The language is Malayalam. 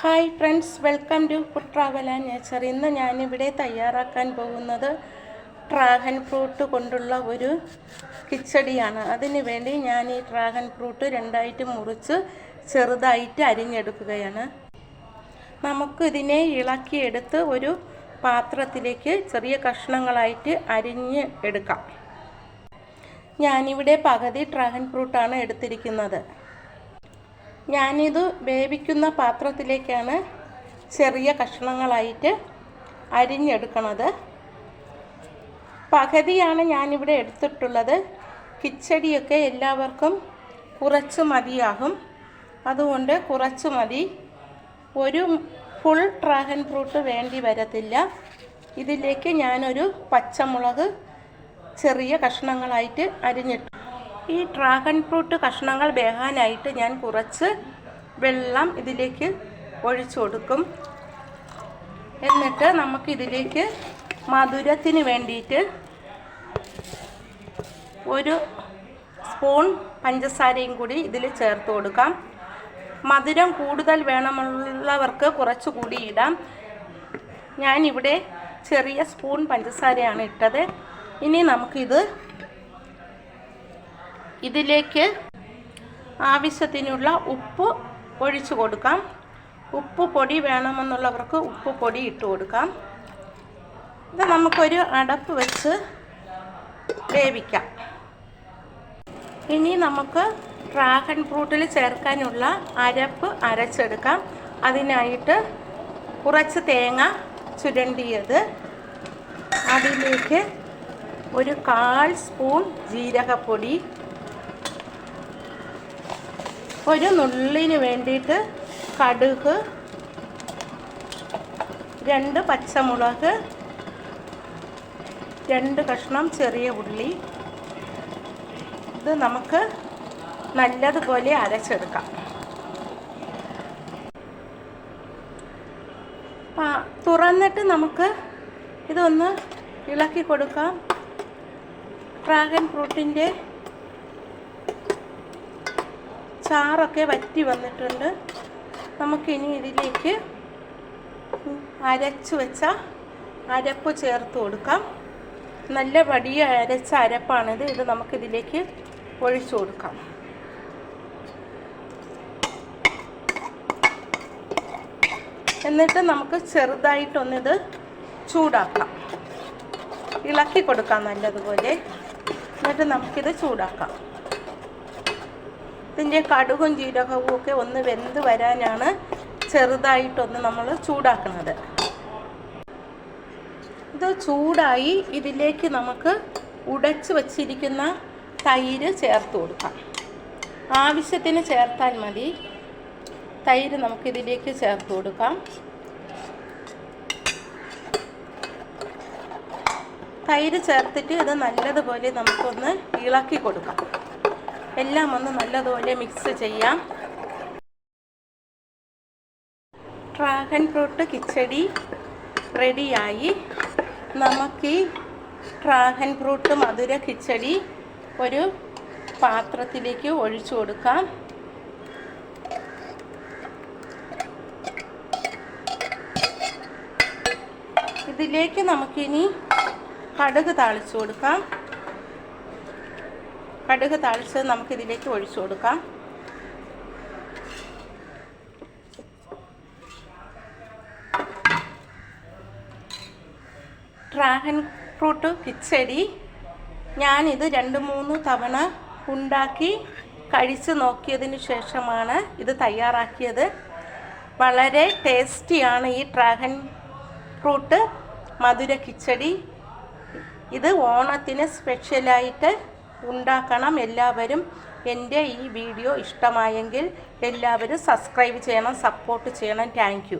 Hi friends welcome to food travel and nature. ഇന്ന് ഞാനിവിടെ തയ്യാറാക്കാൻ പോകുന്നത് ഡ്രാഗൺ ഫ്രൂട്ട് കൊണ്ടുള്ള ഒരു കിച്ചടിയാണ്. അതിന് വേണ്ടി ഞാൻ ഈ ഡ്രാഗൺ ഫ്രൂട്ട് രണ്ടായിട്ട് മുറിച്ച് ചെറുതായിട്ട് അരിഞ്ഞെടുക്കുകയാണ്. നമുക്കിതിനെ ഇളക്കിയെടുത്ത് ഒരു പാത്രത്തിലേക്ക് ചെറിയ കഷ്ണങ്ങളായിട്ട് അരിഞ്ഞ് എടുക്കാം. ഞാനിവിടെ പകുതി ഡ്രാഗൺ ഫ്രൂട്ടാണ് എടുത്തിരിക്കുന്നത്. ഞാനിത് വേവിക്കുന്ന പാത്രത്തിലേക്കാണ് ചെറിയ കഷ്ണങ്ങളായിട്ട് അരിഞ്ഞെടുക്കണത്. പകുതിയാണ് ഞാനിവിടെ എടുത്തിട്ടുള്ളത്. കിച്ചടിയൊക്കെ എല്ലാവർക്കും കുറച്ച് മതിയാകും. അതുകൊണ്ട് കുറച്ച് മതി. ഒരു ഫുൾ ഡ്രാഗൺ ഫ്രൂട്ട് വേണ്ടി വരത്തില്ല. ഇതിലേക്ക് ഞാനൊരു പച്ചമുളക് ചെറിയ കഷ്ണങ്ങളായിട്ട് അരിഞ്ഞിട്ടു ഈ ഡ്രാഗൺ ഫ്രൂട്ട് കഷ്ണങ്ങൾ വേകാനായിട്ട് ഞാൻ കുറച്ച് വെള്ളം ഇതിലേക്ക് ഒഴിച്ചു കൊടുക്കും. എന്നിട്ട് നമുക്കിതിലേക്ക് മധുരത്തിന് വേണ്ടിയിട്ട് ഒരു സ്പൂൺ പഞ്ചസാരയും കൂടി ഇതിൽ ചേർത്ത് കൊടുക്കാം. മധുരം കൂടുതൽ വേണമുള്ളവർക്ക് കുറച്ച് കൂടി ഇടാം. ഞാനിവിടെ ചെറിയ സ്പൂൺ പഞ്ചസാരയാണ് ഇട്ടത്. ഇനി നമുക്കിത് ഇതിലേക്ക് ആവശ്യത്തിനുള്ള ഉപ്പ് ഒഴിച്ചു കൊടുക്കാം. ഉപ്പ് പൊടി വേണമെന്നുള്ളവർക്ക് ഉപ്പ് പൊടി ഇട്ട് കൊടുക്കാം. ഇത് നമുക്കൊരു അടപ്പ് വെച്ച് വേവിക്കാം. ഇനി നമുക്ക് ഡ്രാഗൺ ഫ്രൂട്ടിൽ ചേർക്കാനുള്ള അരപ്പ് അരച്ചെടുക്കാം. അതിനായിട്ട് കുറച്ച് തേങ്ങ ചുരണ്ടിയത്. അതിലേക്ക് ഒരു കാൽ സ്പൂൺ ജീരകപ്പൊടി ഒരു നുള്ളിന് വേണ്ടിയിട്ട് കടുക് രണ്ട് പച്ചമുളക് രണ്ട് കഷ്ണം ചെറിയ ഉള്ളി. ഇത് നമുക്ക് നല്ലതുപോലെ അരച്ചെടുക്കാം. തുറന്നിട്ട് നമുക്ക് ഇതൊന്ന് ഇളക്കി കൊടുക്കാം. ഡ്രാഗൺ ഫ്രൂട്ടിന്റെ ചാറൊക്കെ വറ്റി വന്നിട്ടുണ്ട്. നമുക്കിനി ഇതിലേക്ക് അരച്ചു വെച്ച അരപ്പ് ചേർത്ത് കൊടുക്കാം. നല്ല വടിയ അരച്ച അരപ്പാണിത്. ഇത് നമുക്കിതിലേക്ക് ഒഴിച്ചു കൊടുക്കാം. എന്നിട്ട് നമുക്ക് ചെറുതായിട്ടൊന്നിത് ചൂടാക്കാം. ഇളക്കി കൊടുക്കാം നല്ലതുപോലെ. എന്നിട്ട് നമുക്കിത് ചൂടാക്കാം. ഇതിന്റെ കടുകും ജീരകവും ഒക്കെ ഒന്ന് വെന്ത് വരാനാണ് ചെറുതായിട്ടൊന്ന് നമ്മൾ ചൂടാക്കുന്നത്. ഇത് ചൂടായി ഇതിലേക്ക് നമുക്ക് ഉടച്ച് വച്ചിരിക്കുന്ന തൈര് ചേർത്ത് കൊടുക്കാം. ആവശ്യത്തിന് ചേർത്താൽ മതി. തൈര് നമുക്കിതിലേക്ക് ചേർത്ത് കൊടുക്കാം. തൈര് ചേർത്തിട്ട് ഇത് നല്ലതുപോലെ നമുക്കൊന്ന് ഇളക്കി കൊടുക്കാം. എല്ലാം ഒന്ന് നല്ലതുപോലെ മിക്സ് ചെയ്യാം. ഡ്രാഗൺ ഫ്രൂട്ട് കിച്ചടി റെഡിയായി. നമുക്ക് ഈ ഡ്രാഗൺ ഫ്രൂട്ട് മധുര കിച്ചടി ഒരു പാത്രത്തിലേക്ക് ഒഴിച്ചു കൊടുക്കാം. ഇതിലേക്ക് നമുക്കിനി കടുക് താളിച്ചു കൊടുക്കാം. കടുക് താളിച്ച് നമുക്കിതിലേക്ക് ഒഴിച്ചു കൊടുക്കാം. Dragon fruit kichadi. ഞാനിത് രണ്ട് മൂന്ന് തവണ ഉണ്ടാക്കി കഴിച്ച് നോക്കിയതിന് ശേഷമാണ് ഇത് തയ്യാറാക്കിയത്. വളരെ ടേസ്റ്റിയാണ് ഈ ഡ്രാഗൺ ഫ്രൂട്ട് മധുര കിച്ചടി. ഇത് ഓണത്തിന് സ്പെഷ്യലായിട്ട് ഉണ്ടാക്കണം. എല്ലാവരും എന്റെ ഈ വീഡിയോ ഇഷ്ടമായെങ്കിൽ എല്ലാവരും സബ്സ്ക്രൈബ് ചെയ്യണം സപ്പോർട്ട് ചെയ്യണം. താങ്ക്